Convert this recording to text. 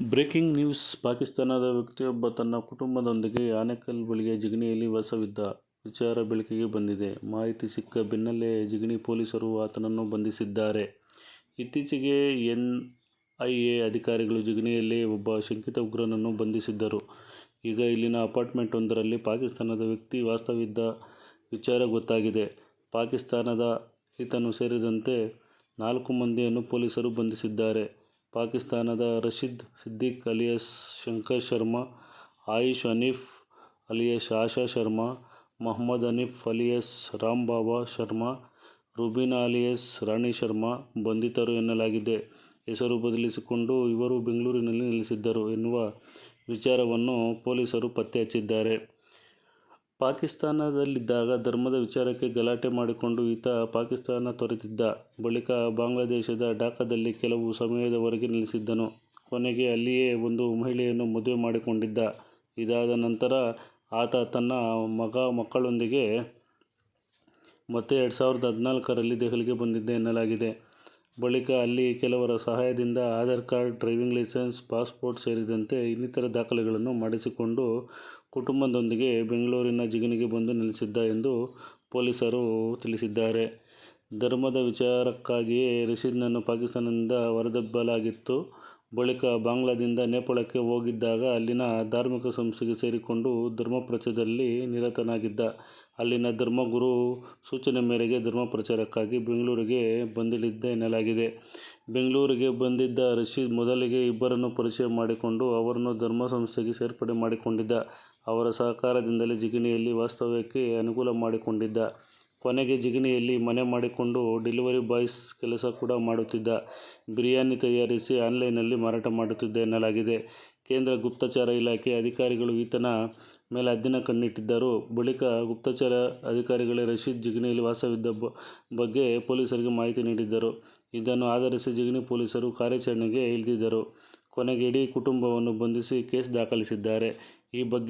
Breaking news ಪಾಕಿಸ್ತಾನದ ವ್ಯಕ್ತಿಯೊಬ್ಬ ತನ್ನ ಕುಟುಂಬದೊಂದಿಗೆ ಆನೇಕಲ್ ಬಳಿಯ ಜಿಗಣಿಯಲ್ಲಿ ವಾಸವಿದ್ದ ವಿಚಾರ ಬೆಳಕಿಗೆ ಬಂದಿದೆ. ಮಾಹಿತಿ ಸಿಕ್ಕ ಬೆನ್ನಲ್ಲೇ ಜಿಗಣಿ ಪೊಲೀಸರು ಆತನನ್ನು ಬಂಧಿಸಿದ್ದಾರೆ. ಇತ್ತೀಚೆಗೆ ಎನ್ಐಎ ಅಧಿಕಾರಿಗಳು ಜಿಗಣಿಯಲ್ಲಿ ಒಬ್ಬ ಶಂಕಿತ ಉಗ್ರನನ್ನು ಬಂಧಿಸಿದ್ದರು. ಈಗ ಇಲ್ಲಿನ ಅಪಾರ್ಟ್ಮೆಂಟ್ವೊಂದರಲ್ಲಿ ಪಾಕಿಸ್ತಾನದ ವ್ಯಕ್ತಿ ವಾಸವಿದ್ದ ವಿಚಾರ ಗೊತ್ತಾಗಿದೆ. ಪಾಕಿಸ್ತಾನದ ಈತನು ಸೇರಿದಂತೆ ನಾಲ್ಕು ಮಂದಿಯನ್ನು ಪೊಲೀಸರು ಬಂಧಿಸಿದ್ದಾರೆ. ಪಾಕಿಸ್ತಾನದ Rashid Siddiq alias Shankar Sharma, Ayesh Hanif alias Asha Sharma, Mohammad Hanif alias Ram Baba Sharma, Rubina alias Rani Sharma ಬಂಧಿತರು ಎನ್ನಲಾಗಿದೆ. ಹೆಸರು ಬದಲಿಸಿಕೊಂಡು ಇವರು ಬೆಂಗಳೂರಿನಲ್ಲಿ ನೆಲೆಸಿದ್ದರು ಎನ್ನುವ ವಿಚಾರವನ್ನು ಪೊಲೀಸರು ಪತ್ತೆ ಹಚ್ಚಿದ್ದಾರೆ. ಪಾಕಿಸ್ತಾನದಲ್ಲಿದ್ದಾಗ ಧರ್ಮದ ವಿಚಾರಕ್ಕೆ ಗಲಾಟೆ ಮಾಡಿಕೊಂಡು ಈತ ಪಾಕಿಸ್ತಾನ ತೊರೆತಿದ್ದ ಬಳಿಕ ಬಾಂಗ್ಲಾದೇಶದ ಢಾಕಾದಲ್ಲಿ ಕೆಲವು ಸಮಯದವರೆಗೆ ನೆಲೆಸಿದ್ದನು. ಕೊನೆಗೆ ಅಲ್ಲಿಯೇ ಒಂದು ಮಹಿಳೆಯನ್ನು ಮದುವೆ ಮಾಡಿಕೊಂಡಿದ್ದ. ಇದಾದ ನಂತರ ಆತ ತನ್ನ ಮಗ-ಮಕ್ಕಳೊಂದಿಗೆ ಮತ್ತೆ ಎರಡು ಸಾವಿರದ ಹದಿನಾಲ್ಕರಲ್ಲಿ ದೆಹಲಿಗೆ ಬಂದಿದ್ದ ಎನ್ನಲಾಗಿದೆ. ಬಳಿಕ ಅಲ್ಲಿ ಕೆಲವರ ಸಹಾಯದಿಂದ Aadhaar card, driving licence, passport ಸೇರಿದಂತೆ ಇನ್ನಿತರ ದಾಖಲೆಗಳನ್ನು ಮಾಡಿಸಿಕೊಂಡು ಕುಟುಂಬದೊಂದಿಗೆ ಬೆಂಗಳೂರಿನ ಜಿಗಣಿಗೆ ಬಂದು ನೆಲೆಸಿದ್ದ ಎಂದು ಪೊಲೀಸರು ತಿಳಿಸಿದ್ದಾರೆ. ಧರ್ಮದ ವಿಚಾರಕ್ಕಾಗಿಯೇ ರಶೀದ್ನನ್ನು ಪಾಕಿಸ್ತಾನದಿಂದ ಹೊರದಬ್ಬಲಾಗಿತ್ತು. ಬಳಿಕ ಬಾಂಗ್ಲಾದಿಂದ ನೇಪಾಳಕ್ಕೆ ಹೋಗಿದ್ದಾಗ ಅಲ್ಲಿನ ಧಾರ್ಮಿಕ ಸಂಸ್ಥೆಗೆ ಸೇರಿಕೊಂಡು ಧರ್ಮಪ್ರಚಾರದಲ್ಲಿ ನಿರತನಾಗಿದ್ದ. ಅಲ್ಲಿನ ಧರ್ಮಗುರು ಸೂಚನೆ ಮೇರೆಗೆ ಧರ್ಮ ಪ್ರಚಾರಕ್ಕಾಗಿ ಬೆಂಗಳೂರಿಗೆ ಬಂದಿಳಿದ್ದ ಎನ್ನಲಾಗಿದೆ. ಬೆಂಗಳೂರಿಗೆ ಬಂದಿದ್ದ ರಶೀದ್ ಮೊದಲಿಗೆ ಇಬ್ಬರನ್ನು ಪರಿಚಯ ಮಾಡಿಕೊಂಡು ಅವರನ್ನು ಧರ್ಮ ಸಂಸ್ಥೆಗೆ ಸೇರ್ಪಡೆ ಮಾಡಿಕೊಂಡಿದ್ದ. ಅವರ ಸಹಕಾರದಿಂದಲೇ ಜಿಗಣಿಯಲ್ಲಿ ವಾಸ್ತವ್ಯಕ್ಕೆ ಅನುಕೂಲ ಮಾಡಿಕೊಂಡಿದ್ದ. ಕೊನೆಗೆ ಜಿಗಣಿಯಲ್ಲಿ ಮನೆ ಮಾಡಿಕೊಂಡು ಡೆಲಿವರಿ ಬಾಯ್ಸ್ ಕೆಲಸ ಕೂಡ ಮಾಡುತ್ತಿದ್ದ. ಬಿರಿಯಾನಿ ತಯಾರಿಸಿ ಆನ್ಲೈನ್ನಲ್ಲಿ ಮಾರಾಟ ಮಾಡುತ್ತಿದ್ದ ಎನ್ನಲಾಗಿದೆ. ಕೇಂದ್ರ ಗುಪ್ತಚರ ಇಲಾಖೆ ಅಧಿಕಾರಿಗಳು ಈತನ ಮೇಲೆ ಹದ್ದಿನ ಕಣ್ಣಿಟ್ಟಿದ್ದರು. ಬಳಿಕ ಗುಪ್ತಚರ ಅಧಿಕಾರಿಗಳೇ ರಶೀದ್ ಜಿಗಣಿಯಲ್ಲಿ ವಾಸವಿದ್ದ ಬಗ್ಗೆ ಪೊಲೀಸರಿಗೆ ಮಾಹಿತಿ ನೀಡಿದ್ದರು. ಇದನ್ನು ಆಧರಿಸಿ ಜಿಗಣಿ ಪೊಲೀಸರು ಕಾರ್ಯಾಚರಣೆಗೆ ಇಳಿದಿದ್ದರು. ಕೊನೆಗೆ ಇಡೀ ಕುಟುಂಬವನ್ನು ಬಂಧಿಸಿ ಕೇಸ್ ದಾಖಲಿಸಿದ್ದಾರೆ. ಈ ಬಗ್ಗೆ